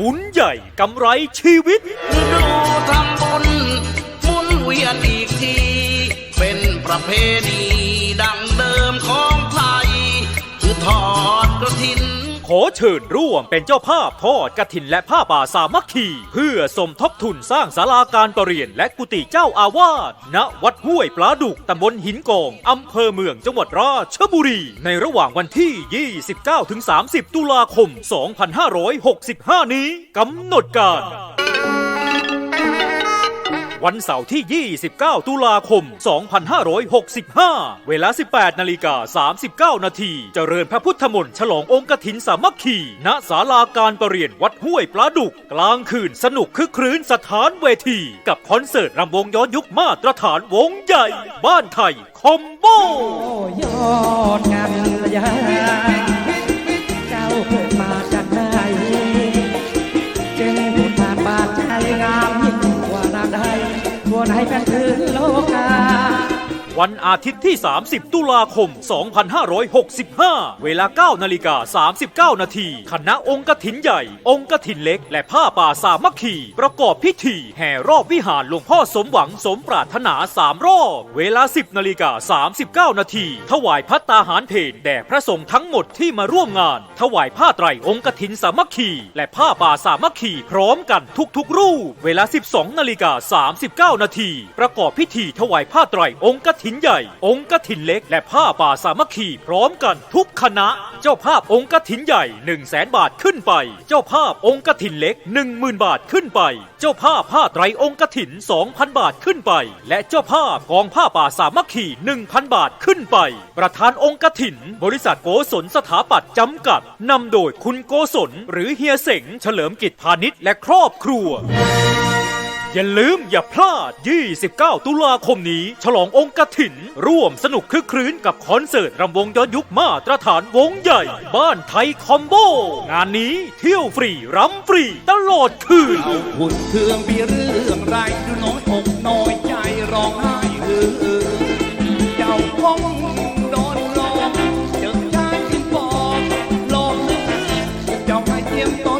บุญใหญ่กำไรชีวิต ดูทำบุญหมุนเวียนอีกที เป็นประเพณี เชิญร่วมเป็นเจ้าภาพทอดกระถินและผ้าป่าสามัคคี เพื่อสมทบทุนสร้างศาลาการประเรียนและกุฏิเจ้าอาวาสณวัดห้วยปลาดุกตำบลหินกองอำเภอเมืองจังหวัดราชบุรี ในระหว่างวันที่ 29-30 ตุลาคม 2565 นี้กำหนดการ วันเสาร์ที่ 29 ตุลาคม 2565 เวลา 18 นาฬิกา 39 นาที เจริญพระพุทธมนต์ฉลององค์กถินสามัคคี ณ ศาลาการประเรียนวัดห้วยปลาดุก กลางคืนสนุกคึกครื้นสถานเวที กับคอนเสิร์ตรำวงย้อนยุคมาตรฐานวงใหญ่ บ้านไทย คอมโบโอ้ยอดงานระยะ วนให้แฟนคืนโลก วันอาทิตย์ที่ 30 ตุลาคม 2565 เวลา 9 นาฬิกา 39 นาที คณะองค์กถินใหญ่ องค์กถินเล็ก และผ้าป่าสามัคคี ประกอบพิธี แห่รอบวิหารหลวงพ่อสมหวังสมปรารถนา 3 รอบ เวลา 10 นาฬิกา 39 นาที ถวายพัตตาหารเพลแด่พระสงฆ์ทั้งหมดที่มาร่วมงาน ถวายผ้าไตรองค์กถินสามัคคี และผ้าป่าสามัคคีพร้อมกันทุกๆ รูป เวลา 12 นาฬิกา 39 นาที ประกอบพิธีถวายผ้าไตรองค์กถินินใหญ่ องค์กถินเล็ก และผ้าป่าสามัคคีพร้อมกันทุกคณะ เจ้าภาพองค์กถินใหญ่ 1 0 0 0 0แสนบาทขึ้นไป เจ้าภาพองค์กถินเล็ก 10,000 บาทขึ้นไป เจ้าภาพผ้าไตรองค์กถิน 2,000 บาทขึ้นไป และเจ้าภาพกองผ้าป่าสามัคคี1,000 บาทขึ้นไป ประธานองค์กถิน บริษัทโกศลสถาปัตย์จำกัดนำโดยคุณโกศล หรือเฮียเสงเฉลิมกิจพาณิชย์และครอบครัว อย่าลืมอย่าพลาด 29 ตุลาคมนี้ ฉลององค์กถิน ร่วมสนุกคึกครื้นกับคอนเสิร์ตรำวงย้อนยุคมาตรฐานวงใหญ่ บ้านไทยคอมโบ งานนี้เที่ยวฟรีรำฟรีตลอดคืน เอาหุ่นเทืองไปเรื่องไรดูน้อยอกน้อยใจร้องไห้เออเจ้าของโดนหลอกเจอใจจึงบอกหลอกลึกเจ้าให้เตรียมตัว